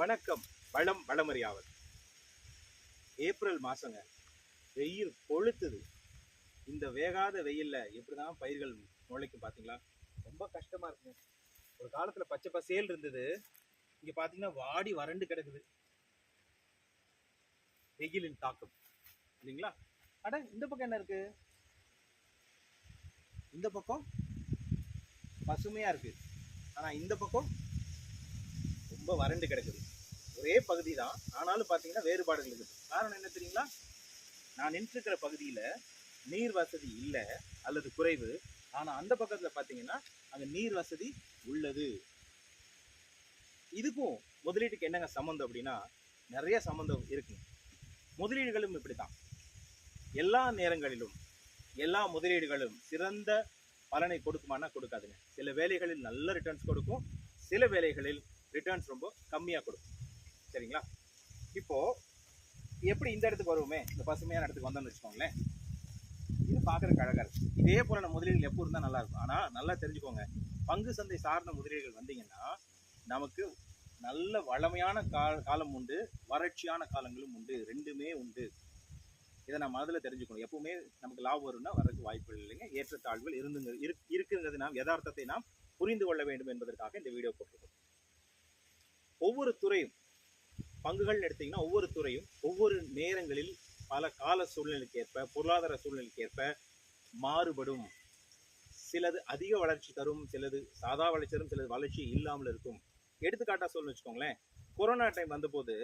வணக்கம் வளம் வளமறியாவது ஏப்ரல் மாதங்க வெயில் கொளுத்துது. இந்த வேகாத வெயிலில் எப்படி தான் பயிர்கள் முளைக்கும் பார்த்தீங்களா ரொம்ப கஷ்டமாக இருக்குங்க. ஒரு காலத்தில் பச்சை பசேல் இருந்தது. இங்கே பார்த்தீங்கன்னா வாடி வறண்டு கிடக்குது. வெயிலின் தாக்கம். இல்லைங்களா? அட இந்த பக்கம் என்ன இருக்குது இந்த பக்கம் பசுமையாக இருக்குது ஆனால் இந்த பக்கம் ரொம்ப வறண்டு கிடக்குது. ஒரே பகுதி தான் ஆனாலும் பார்த்தீங்கன்னா வேறுபாடுகள் இருக்குது. காரணம் என்ன தெரியுங்களா? நான் நின்றுக்கிற பகுதியில் நீர் வசதி இல்லை அல்லது குறைவு. ஆனால் அந்த பக்கத்தில் பார்த்தீங்கன்னா அங்கே நீர் வசதி உள்ளது. இதுக்கும் முதலீட்டுக்கு என்னங்க சம்மந்தம் அப்படின்னா நிறைய சம்மந்தம் இருக்குங்க முதலீடுகளும் இப்படி தான் எல்லா நேரங்களிலும் எல்லா முதலீடுகளும் சிறந்த பலனை கொடுக்குமானா கொடுக்காதுங்க. சில வேலைகளில் நல்ல ரிட்டர்ன்ஸ் கொடுக்கும். சில வேலைகளில் ரிட்டர்ன்ஸ் ரொம்ப கம்மியாக கொடுக்கும். சரிங்களா? இப்போது எப்படி இந்த இடத்துக்கு வருவோமே? இந்த பசுமையான இடத்துக்கு வந்தோம்னு வச்சுக்கோங்களேன். இது பார்க்குறதுக்கு அழகாக இருக்குது இதே போல நம்ம முதலீடுகள் எப்போ இருந்தால் நல்லா இருக்கும். ஆனால் நல்லா தெரிஞ்சுக்கோங்க. பங்கு சந்தை சார்ந்த முதலீடுகள் வந்தீங்கன்னா நமக்கு நல்ல வளமையான கால காலம் உண்டு வறட்சியான காலங்களும் உண்டு. ரெண்டுமே உண்டு. இதை நம்ம மனதில் தெரிஞ்சுக்கணும். எப்பவுமே நமக்கு லாபம் வரும்னா வரதுக்கு வாய்ப்புகள் இல்லைங்க. ஏற்றத்தாழ்வுகள் இருந்துங்க இரு இருக்குங்கிறது நாம் யதார்த்தத்தை நாம் புரிந்து கொள்ள வேண்டும் என்பதற்காக இந்த வீடியோ போட்டிருக்கோம். ஒவ்வொரு துறையும் பங்குகள் எடுத்தீங்கன்னா ஒவ்வொரு துறையும் ஒவ்வொரு நேரங்களில் பல கால சூழ்நிலைக்கு ஏற்ப பொருளாதார சூழ்நிலைக்கு ஏற்ப மாறுபடும். சிலது அதிக வளர்ச்சி தரும் சிலது சாதா வளர்ச்சி தரும் சிலது வளர்ச்சி இல்லாமல் இருக்கும். எடுத்துக்காட்டாக சொல்லணும் வச்சுக்கோங்களேன் கொரோனா டைம் வந்தபோது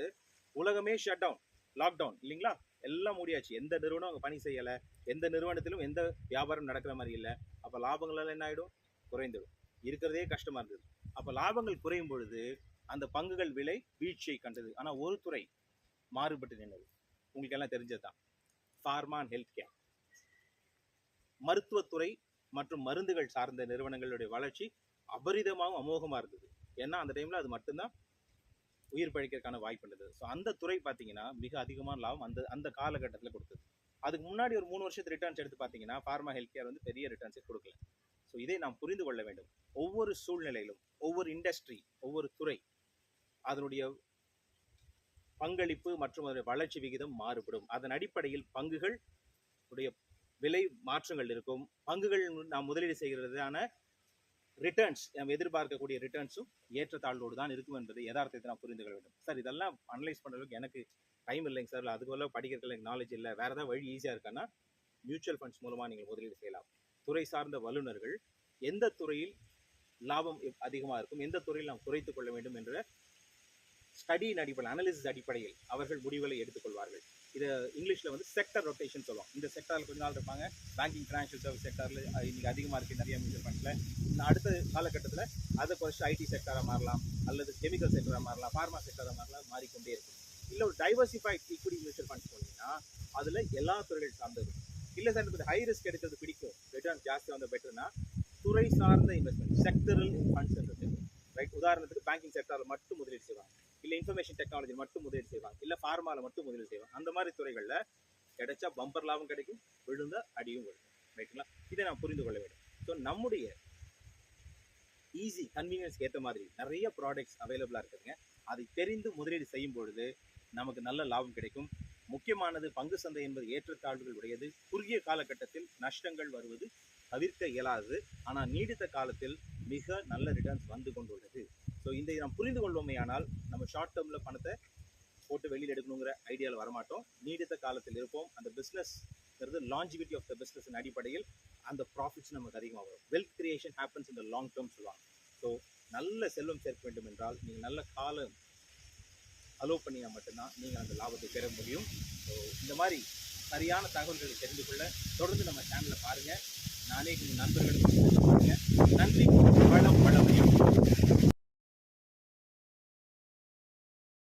உலகமே ஷட் டவுன் லாக்டவுன் இல்லைங்களா? எல்லாம் மூடியாச்சு. எந்த நிறுவனம் அங்கே பணி செய்யலை எந்த நிறுவனத்திலும் எந்த வியாபாரம் நடக்கிற மாதிரி இல்லை. அப்போ லாபங்கள் என்ன ஆகிடும் குறைந்துடும். இருக்கிறதே கஷ்டமாக இருந்தது. அப்போ லாபங்கள் குறையும் பொழுது அந்த பங்குகள் விலை வீழ்ச்சியை கண்டது. ஆனால் ஒரு துறை மாறுபட்டு நின்றது. உங்களுக்கு எல்லாம் தெரிஞ்சது தான் ஃபார்மா அண்ட் ஹெல்த் கேர் மருத்துவத்துறை மற்றும் மருந்துகள் சார்ந்த நிறுவனங்களுடைய வளர்ச்சி அபரிதமாகவும் அமோகமாக இருந்தது. ஏன்னா அந்த டைமில் அது மட்டும்தான் உயிர் பழிக்கிறதுக்கான வாய்ப்பு இருந்தது. ஸோ அந்த துறை பார்த்தீங்கன்னா மிக அதிகமான லாபம் அந்த அந்த காலகட்டத்தில் கொடுத்தது. அதுக்கு முன்னாடி ஒரு மூணு வருஷத்து ரிட்டர்ன்ஸ் எடுத்து பார்த்தீங்கன்னா ஃபார்மா ஹெல்த் கேர் வந்து பெரிய ரிட்டர்ன்ஸே கொடுக்கல. ஸோ இதை நாம் புரிந்து கொள்ள வேண்டும். ஒவ்வொரு சூழ்நிலையிலும் ஒவ்வொரு இண்டஸ்ட்ரி ஒவ்வொரு துறை அதனுடைய பங்களிப்பு மற்றும் அதனுடைய வளர்ச்சி விகிதம் மாறுபடும். அதன் அடிப்படையில் பங்குகள் உடைய விலை மாற்றங்கள் இருக்கும். பங்குகள் நாம் முதலீடு செய்கிறதான ரிட்டர்ன்ஸ் நாம் எதிர்பார்க்கக்கூடிய ரிட்டர்ன்ஸும் ஏற்றத்தாழ்வோடு தான் இருக்கும் என்பதை யதார்த்தத்தை நாம் புரிந்து கொள்ள வேண்டும். சார் இதெல்லாம் அனலைஸ் பண்ணுறதுக்கு எனக்கு டைம் இல்லைங்க சார். அதுக்குள்ள படிக்கிறதுக்கு எனக்கு நாலேஜ் இல்லை. வேறு ஏதாவது வழி ஈஸியாக இருக்கான்னா மியூச்சுவல் ஃபண்ட்ஸ் மூலமாக நீங்கள் முதலீடு செய்யலாம். துறை சார்ந்த வல்லுநர்கள் எந்த துறையில் லாபம் அதிகமாக இருக்கும் எந்த துறையில் நாம் குறைத்து கொள்ள வேண்டும் என்ற ஸ்டடியின் அடிப்படையில் அனாலிசிஸ் அடிப்படையில் அவர்கள் முடிவுகளை எடுத்துக்கொள்வார்கள். இது இங்கிலீஷில் வந்து செக்டர் ரொட்டேஷன் சொல்லுவோம் இந்த செக்டரில் கொஞ்ச நாள் இருப்பாங்க. பேங்கிங் ஃபினான்ஷியல் சர்வீஸ் செக்டரில் இன்றைக்கி அதிகமாக இருக்குது நிறைய மியூச்சுவல் ஃபண்ட்ஸில் இந்த அடுத்த காலகட்டத்தில் அதை குறைச்சி ஐடி செக்டராக மாறலாம் அல்லது கெமிக்கல் செக்டராக மாறலாம் ஃபார்மா செக்டராக மாறலாம் மாறிக்கொண்டே இருக்கும். இல்லை ஒரு டைவர்சிஃபைட் ஈக்குவிட்டி மியூச்சுவல் ஃபண்ட்ஸ் போனீங்கன்னா அதில் எல்லா துறைகள் சார்ந்தது இல்லை சார் எனக்கு ஹை ரிஸ்க் எடுக்கிறது பிடிக்கும். ரிட்டர்ன் ஜாஸ்தி வந்த பெட்டர்னா துறை சார்ந்த இன்வெஸ்ட்மெண்ட் செக்டரல் ஃபண்ட்ஸ் ரைட் உதாரணத்துக்கு பேங்கிங் செக்டரில் மட்டும் முதலீடு செய்வாங்க. இல்லை இன்ஃபர்மேஷன் டெக்னாலஜி மட்டும் முதலீடு செய்வாங்க. இல்லை ஃபார்மாவில் மட்டும் முதலீடு செய்வாங்க. அந்த மாதிரி துறைகளில் கிடைச்சா பம்பர் லாபம் கிடைக்கும் விழுந்த அடியும் விழும். ரைட்டுங்களா இதை நான் புரிந்து கொள்ள வேண்டும். ஸோ நம்முடைய ஈஸி கன்வீனியன்ஸ்க்கு ஏற்ற மாதிரி நிறைய ப்ராடக்ட்ஸ் அவைலபிளாக இருக்குதுங்க. அதை தெரிந்து முதலீடு செய்யும் பொழுது நமக்கு நல்ல லாபம் கிடைக்கும். முக்கியமானது பங்கு சந்தை என்பது ஏற்றத்தாழ்வுகள் உடையது. குறுகிய காலகட்டத்தில் நஷ்டங்கள் வருவது தவிர்க்க இயலாது. ஆனால் நீடித்த காலத்தில் மிக நல்ல ரிட்டர்ன்ஸ் வந்து கொண்டுள்ளது. ஸோ இந்த நாம் புரிந்து கொள்வோமையானால் ஆனால் நம்ம ஷார்ட் டேர்மில் பணத்தை போட்டு வெளியில் எடுக்கணுங்கிற ஐடியாவில் வரமாட்டோம். நீடித்த காலத்தில் இருப்போம். அந்த பிஸ்னஸ்ங்கிறது லாஞ்சிவிட்டி ஆஃப் த பிஸ்னஸின் அடிப்படையில் அந்த ப்ராஃபிட்ஸ் நமக்கு அதிகமாக வரும். வெல்த் கிரியேஷன் ஹேப்பன்ஸ் இந்த லாங் டேர்ம் சொல்லுவாங்க. ஸோ நல்ல செல்வம் சேர்க்க வேண்டும் என்றால் நீங்கள் நல்ல காலம் அலோவ் பண்ணினா மட்டும்தான் நீங்கள் அந்த லாபத்தை பெற முடியும். ஸோ இந்த மாதிரி சரியான தகவல்களை தெரிந்து கொள்ள தொடர்ந்து நம்ம சேனலை பாருங்கள் நானே நண்பர்களுக்கு நன்றி வளம் வளமையும்.